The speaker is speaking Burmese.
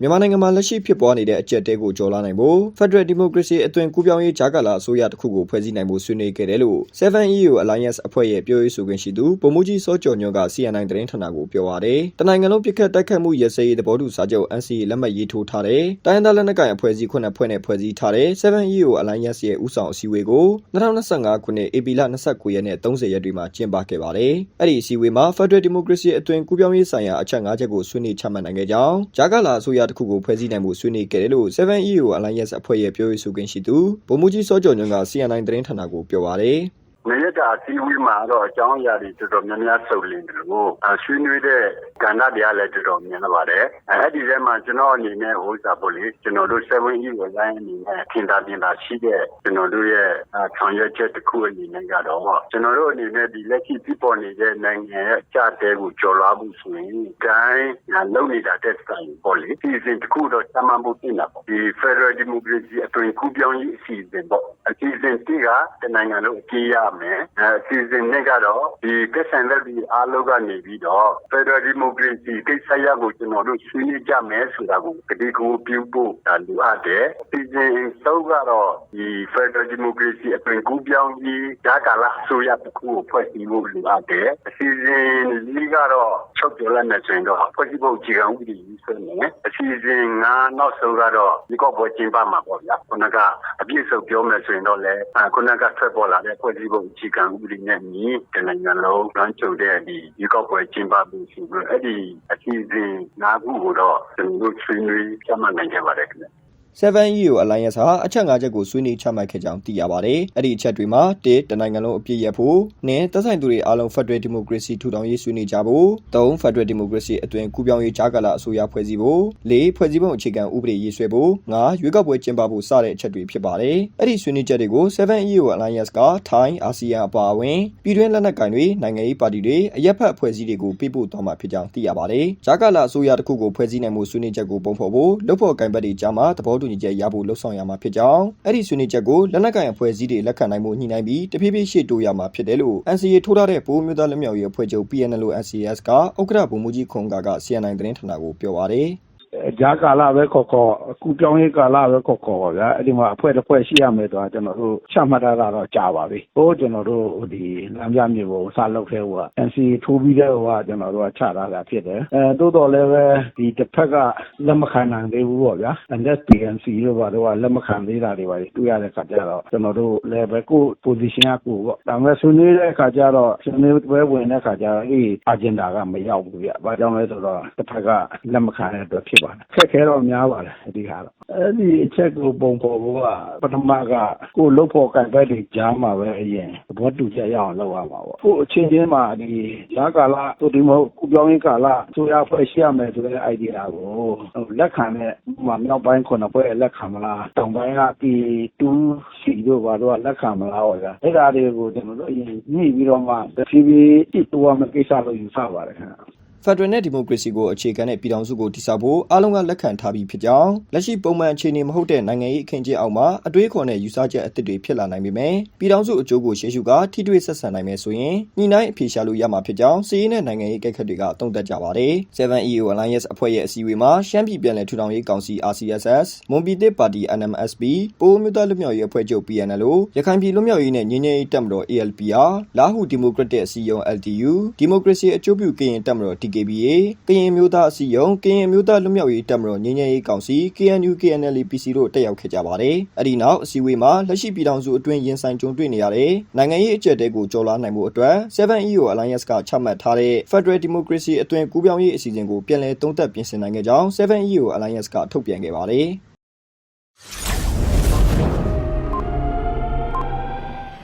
မြန်မာနိုင်ငံမှာလက်ရှိဖြစ်ပွားနေတဲ့အကြက်တဲကိုကျော်လွှားနိုင်ဖို့ Federal Democracy အသွင်ကူးပြောင်းရေးဂျာကာလာအစိုးရတစ်ခုကိုဖွဲ့စည်းနိုင်ဖို့ဆွေးနွေးခဲ့တယ်လို့ 7EU Alliance အဖွဲ့ရဲ့ပြောရေးဆိုခွင့်ရှိသူဗိုလ်မှူးကြီးစောကျော်ညွန့်က CNN သတင်းဌာနကိုပြောပါတယ်။တနိုင်ငံလုံးပြစ်ခတ်တိုက်ခတ်မှုရစရေးသဘောတူစာချုပ် NCA လက်မှတ်ရေးထိုးထားတဲ့တိုင်းဒေသလက်နက်ကိုင်အဖွဲ့အစည်းခုနှစ်ဖွဲ့နဲ့ဖွဲ့စည်းထားတဲ့ 7EU Alliance ရဲ့ဥဆောင်အစည်းအဝေးကို2025ခုနှစ် AP လ29ရက်နဲ့30ရက်တွေမှာကျင်းပခဲ့ပါတယ်။အဲ့ဒီအစည်းအဝေးမှာ Federal Democracy အသွင်ကူးပြောင်းရေးဆိုင်ရာအချက်၅ချက်ကိုဆွေးနွေးချမှတ်နိုင်ခဲ့ကြောင်းဂျာကာလာအစိုးရတစ်ခုကိုဖွဲ့စည်းနိုင်မှုဆွေးနွေးခဲ့တယ်လို့ 7EU Alliance အဖွဲ့ရဲ့ပြောရေးဆိုခွင့်ရှိသူဗိုလ်မှူးကြီးစောကျော်ညွန့်က CNN သတင်းဌာနကိုပြောပါတယ်။ မရတာအစည်းအဝေးမှာတော့အကြောင်းအရာတွေတော်တော်များများစုံလင်တယ်လို့ဆွေးနွေးတဲ့ကဏ္ဍတွေကလည်းတော်တော်များပါတယ်အဲ့ဒီထဲမှာကျွန်တော်အနေနဲ့ဟိုစားဖို့လေကျွန်တော်တို့ 7E ကိုလိုင်းအနေနဲ့ထင်သာမြင်သာရှိတဲ့ကျွန်တော်တို့ရဲ့ဆောင်ရွက်ချက်တစ်ခုအနေနဲ့ကတော့ကျွန်တော်တို့အနေနဲ့ဒီလက်ရှိပြည်ပေါ်နေတဲ့နိုင်ငံရဲ့အကြတဲ့ကိုကျော်လွှားဖို့ဆိုရင်တိုင်းလုံနေတာတက်ဆိုင်ပေါ့လေဒီစဉ်တစ်ခုတော့တမန်ဖို့ပြင်တာပေါ့ဒီ Federal Democracy အတွင်ကူးပြောင်းရေးအစီအစဉ်ပေါ့အစီအစဉ်တိကတနိုင်ငံလုံးအကြီးရမယ်အဲအစီအစဉ်နဲ့ကတော့ဒီသက်ဆိုင်တဲ့ဒီအားလုံးကနေပြီးတော့ Federal Democracy ကိစ္စရပ်ကိုကျွန်တော်တို့ဆွေးနွေးကြမယ်ဆိုတာကိုတတိကိုပြုဖို့လိုအပ်တယ်အစီအစဉ်သုံးကတော့ဒီ Federal Democracy အတွင်ကူးပြောင်းရေးဓာတ်ကာလအစိုးရတစ်ခုကိုဖွဲ့စည်းဖို့လိုအပ်တယ်အစီအစဉ်ကြီးကတော့ချုပ်ပြောလိုက်မယ်ဆိုရင်တော့ဖွဲ့စည်းဖို့အခြေခံဥပဒေကြီးဆွဲမယ်အစီအစဉ်ငါနောက်ဆုံးကတော့ဒီကောက်ပွဲကျင်းပမှာပေါ့ဗျာခုနကအပြည့်စုံပြောမယ်ဆိုရင်တော့လည်းခုနကထွက်ပေါ်လာတဲ့ဖွဲ့စည်းပုံအခြေခံဥပဒေနဲ့ညီတနိုင်ငံလုံးလွှမ်းခြုံတဲ့ဒီဒီကောက်ပွဲကျင်းပဖို့ရှိပြီးအဲ့ဒီအစီအစဉ်နာခုကိုတော့ကျွန်တော်တို့ဆွေးနွေးကြမှနိုင်ကြပါတယ်ခင်ဗျ 7EU Alliance ဟာအချက်၅ချက်ကိုဆွေးနွေးချမှတ်ခဲ့ကြောင်းသိရပါတယ်။အဲ့ဒီအချက်တွေမှာ၁တနိုင်ငံလုံးအပြည့်ရဖို့၊၂သက်ဆိုင်သူတွေအားလုံး Federal Democracy ထူထောင်ရေးဆွေးနွေးကြဖို့၊၃ Federal Democracy အတွင်ကူးပြောင်းရေးဂျာကာလာအစိုးရဖွဲ့စည်းဖို့၊၄ဖွဲ့စည်းပုံအခြေခံဥပဒေရေးဆွဲဖို့၊၅ရွေးကောက်ပွဲကျင်းပဖို့စတဲ့အချက်တွေဖြစ်ပါတယ်။အဲ့ဒီဆွေးနွေးချက်တွေကို 7EU Alliance ကထိုင်းအာဆီယံအပါအဝင်ပြည်တွင်းလက်နက်ကိုင်တွေနိုင်ငံရေးပါတီတွေအရက်ဖက်အဖွဲ့အစည်းတွေကိုပေးပို့သွားမှာဖြစ်ကြောင်းသိရပါတယ်။ဂျာကာလာအစိုးရတစ်ခုကိုဖွဲ့စည်းနိုင်မှုဆွေးနွေးချက်ကိုပုံဖော်ဖို့လုပ်ဖို့ကင်ဘတ်တွေကြားမှာသဘောတူညီချက်ရဖို့လှုံ့ဆော်ရမှာဖြစ်ကြောင်းအဲ့ဒီဆွေးနွေးချက်ကိုလက်နက်ကိုင်အဖွဲ့အစည်းတွေလက်ခံနိုင်မှုညှိနှိုင်းပြီးတဖြည်းဖြည်းရှေ့တိုးရမှာဖြစ်တယ်လို့ NCA ထိုးထားတဲ့ပိုးမျိုးသားလက်မြောက်ရေးအဖွဲ့ချုပ် PNL NCS ကဥက္ကဋ္ဌဗိုလ်မှူးကြီးခွန်ကာက CNN သတင်းဌာနကိုပြောပါတယ်။ ဂျာကာလာပဲခေါ်ခေါ်အခုပြောင်းရေးကာလာပဲခေါ်ခေါ်ပါဗျာအဲ့ဒီမှာအဖွဲ့တစ်ဖွဲ့ရှိရမယ်ဆိုတာကျွန်တော်တို့ချမှတ်ထားတာတော့ကြာပါပြီဟိုကျွန်တော်တို့ဒီလမ်းပြမြေပုံစလုပ်ခဲ့ဟိုက NCA ထိုးပြီးတဲ့ဟိုကကျွန်တော်တို့ကချထားတာဖြစ်တယ်အဲတိုးတော်လည်းပဲဒီတစ်ဖက်ကလက်မခံနိုင်သေးဘူးပေါ့ဗျာ NSPNC တို့ဘာတို့ကလက်မခံသေးတာတွေပါတွေ့ရတဲ့ခါကျတော့ကျွန်တော်တို့လည်းပဲကို position ကကိုပေါ့ဒါပေမဲ့ဆွေးနွေးတဲ့ခါကျတော့ဆွေးနွေးပွဲဝင်တဲ့ခါကျတော့အေး agenda ကမရောက်ဘူးဗျဘာကြောင့်လဲဆိုတော့တစ်ဖက်ကလက်မခံတဲ့အတွက်ဖြစ်ပါတယ်ခက်ခဲတော့များပါတယ်အဒီဟာတော့အဲ့ဒီအချက်ကိုပုံပေါ်ဖို့ကပထမကကိုလုတ်ဖို့ကံပဲတွေကြားမှာပဲအရင်သဘောတူချက်ရအောင်လုပ်ရမှာပေါ့ကိုအချင်းချင်းမှာဒီဈာကာလတို့ဒီမဟုတ်ကုပြောင်းရေးကာလဆိုရဖွဲ့ရှိရမယ်ဆိုတဲ့ idea ကိုလက်ခံတဲ့ဟိုမြောက်ပိုင်းခုနှစ်ဖွဲ့လက်ခံမလားတောင်ပိုင်းကဒီ2စီတို့ဘာတို့ကလက်ခံမလားဟောဗျာအဲ့ဒါတွေကိုကျွန်တော်တို့အရင်ညှိပြီးတော့မှတဖြည်းဖြည်းတိတိုးရမယ့်ကိစ္စလို့ယူဆပါတယ်ခင်ဗျ ဖက်ဒရယ်နဲ့ဒီမိုကရေစီကိုအခြေခံတဲ့ပြည်ထောင်စုကိုတည်ဆောက်ဖို့အားလုံးကလက်ခံထားပြီးဖြစ်ကြောင်းလက်ရှိပုံမှန်အခြေအနေမဟုတ်တဲ့နိုင်ငံရေးအခင်းကျင်းအောက်မှာအတွေးခေါ်နဲ့ယူဆချက်အသစ်တွေဖြစ်လာနိုင်ပေမဲ့ပြည်ထောင်စုအကျိုးကိုရှေ့ရှုကထိတွေ့ဆက်ဆံနိုင်မယ်ဆိုရင်ညှိနှိုင်းအဖြေရှာလို့ရမှာဖြစ်ကြောင်းစီးရီးနဲ့နိုင်ငံရေးကိစ္စတွေကတုံ့တက်ကြပါတယ် 7EU Alliance အဖွဲ့ရဲ့အစည်းအဝေးမှာရှမ်းပြည်ပြည်နယ်ထူထောင်ရေးကောင်စီ RCSS မွန်ပြည်သစ်ပါတီ NMSP ပိုးမျိုးသားလူမျိုးရေးအဖွဲ့ချုပ် PNL ရခိုင်ပြည်လူမျိုးရေးနဲ့ငြိမ်းချမ်းရေးတပ်မတော် ALPR လာဟုဒီမိုကရက်တစ်အစည်းအရုံး LDU ဒီမိုကရေစီအကျိုးပြုကရင်တပ်မတော် DKBA ကရင်မျိုးသားအစည်းအရုံးကရင်မျိုးသားလူမျိုးရေးတပ်မတော်ငြိမ်းချမ်းရေးကောင်စီ KNU KNL PC တို့တက်ရောက်ခဲ့ကြပါတယ်။အဲဒီနောက်အစည်းအဝေးမှာလက်ရှိပြည်ထောင်စုအတွင်းရင်ဆိုင်ကြုံတွေ့နေရတဲ့နိုင်ငံရေးအကြက်တဲကိုကျော်လွှားနိုင်မှုအတွက် 7EU Alliance ကချမှတ်ထားတဲ့ Federal Democracy အတွင်ကူးပြောင်းရေးအစီအစဉ်ကိုပြန်လည်သုံးသပ်ပြင်ဆင်နိုင်ခဲ့ကြောင်း 7EU Alliance ကထုတ်ပြန်ခဲ့ပါတယ်။